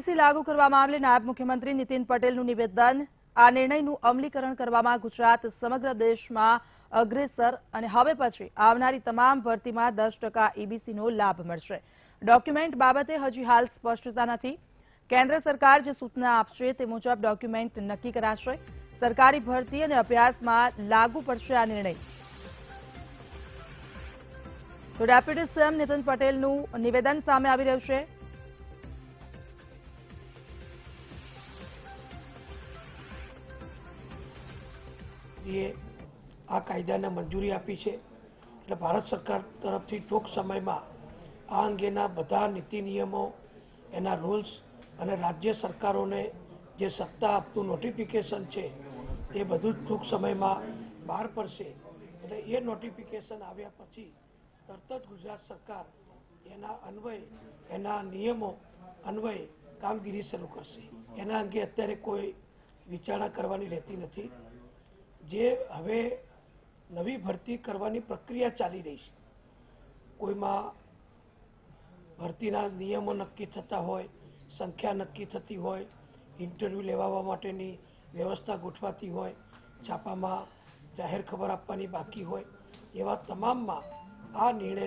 OBC લાગુ કરવા મામલે નાયબ મુખ્યમંત્રી નીતિન પટેલનું નિવેદન, આ નિર્ણયનું અમલીકરણ કરવામાં ગુજરાત સમગ્ર દેશમાં અગ્રેસર અને હવે પછી આવનારી તમામ ભરતીમાં દસ ટકા ઈબીસીનો લાભ મળશે. ડોક્યુમેન્ટ બાબતે હજી હાલ સ્પષ્ટતા નથી. કેન્દ્ર સરકાર જે સૂચના આપશે તે મુજબ ડોક્યુમેન્ટ નક્કી કરાશે. સરકારી ભરતી અને અભ્યાસમાં લાગુ પડશે આ નિર્ણય. તો ડેપ્યુટી સીએમ નીતિન પટેલનું નિવેદન સામે આવી રહ્યું છે. એ આ કાયદાને મંજૂરી આપી છે. એટલે ભારત સરકાર તરફથી ટૂંક સમયમાં આ અંગેના બધા નીતિ નિયમો, એના રૂલ્સ અને રાજ્ય સરકારોને જે સત્તા આપતું નોટિફિકેશન છે, એ બધું જ ટૂંક સમયમાં બહાર પડશે. એટલે એ નોટિફિકેશન આવ્યા પછી તરત જ ગુજરાત સરકાર એના અન્વય, એના નિયમો અન્વયે કામગીરી શરૂ કરશે. એના અંગે અત્યારે કોઈ વિચારણા કરવાની રહેતી નથી. જે હવે નવી ભરતી કરવાની પ્રક્રિયા ચાલી રહી છે. કોઈમાં ભરતીના નિયમો નક્કી થતા હોય, સંખ્યા નક્કી થતી હોય, ઇન્ટરવ્યૂ લેવા માટેની વ્યવસ્થા ગોઠવાતી હોય, છાપામાં જાહેર ખબર આપવાની બાકી હોય, એવા તમામમાં આ નિર્ણય